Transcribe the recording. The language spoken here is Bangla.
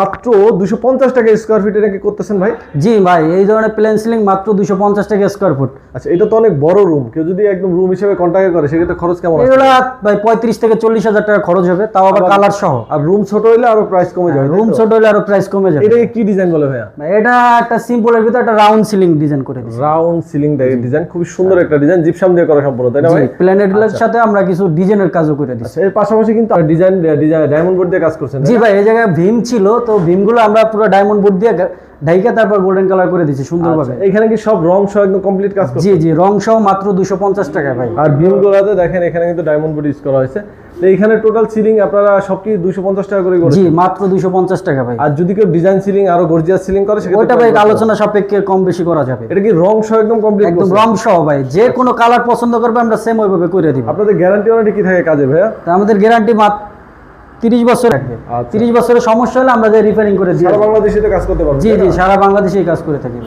মাত্র দুশো পঞ্চাশ টাকা স্কোয়ার ফিটে নাকি করতেছেন ভাই? জি ভাই এই ধরনের প্লেন সিলিং মাত্র দুশো পঞ্চাশ টাকা স্কোয়ার ফুট আচ্ছা এটা তো অনেক বড় রুম কেউ যদি একদম রুম হিসেবে কন্ট্যাক্ট করে সেক্ষেত্রে খরচ কেমন এগুলো ভাই পঁয়ত্রিশ থেকে চল্লিশ হাজার টাকা খরচ হবে তাও আবার কালার সহ। আর রুম ছোট হইলে আরও প্রাইস কমে যাবে রুম ছোট হলে আরও প্রাইস কমে যাবে। এটাকে কি ডিজাইন বলে ভাইয়া? এটা একটা সিম্পলের ভিতরে একটা রাউন্ড সিলিং ডিজাইন করে রাউন্ড সিলিং ডিজাইন খুবই সুন্দর একটা ডিজাইন জিপসাম দিয়ে করা সম্পূর্ণ তাই না ভাই? প্ল্যানেটের সাথে আমরা কিছু ডিজাইনের কাজও করে দিচ্ছি। আচ্ছা এর পাশাপাশি কিন্তু ডিজাইন ডায়মন্ড বোর্ড দিয়ে কাজ করছেন জি ভাই এই জায়গায় ভীম ছিল তো ভীমগুলো আমরা পুরো ডায়মন্ড বোর্ড দিয়ে ঢাইকা তারপর গোল্ডেন কালার করে দিচ্ছি সুন্দরভাবে। আচ্ছা, এখানে কি সব রং সহ একদম কমপ্লিট কাজ জি জি রং সহ মাত্র দুশো পঞ্চাশ টাকা ভাই। আর বিম দেখেন এখানে কিন্তু ডায়মন্ড বোর্ড ইউজ করা হয়েছে। তো এখানে টোটাল সিলিং আপনারা সব কি দুশো পঞ্চাশ টাকা করে জি মাত্র দুশো পঞ্চাশ টাকা ভাই। আর যদি কেউ ডিজাইন সিলিং আরও গর্জিয়াস সিলিং করে সেক্ষেত্রে ভাই আলোচনা সাপেক্ষে কম বেশি করা যাবে। এটা কি রং সহ একদম কমপ্লিট একদম রং সহ ভাই। যে কোনো কালার পছন্দ করবে আমরা সেম ওইভাবে করে দিব। আপনাদের গ্যারান্টি ওয়ারেন্টি কি থাকে কাজে ভাইয়া? তা আমাদের গ্যারান্টি মাত্র তিরিশ বছর থাকবে আচ্ছা। তিরিশ বছরের সমস্যা হলে আমরা যে রিপেয়ারিং করে দিই সারা বাংলাদেশে তো কাজ করতে পারব জি জি সারা বাংলাদেশেই কাজ করে থাকি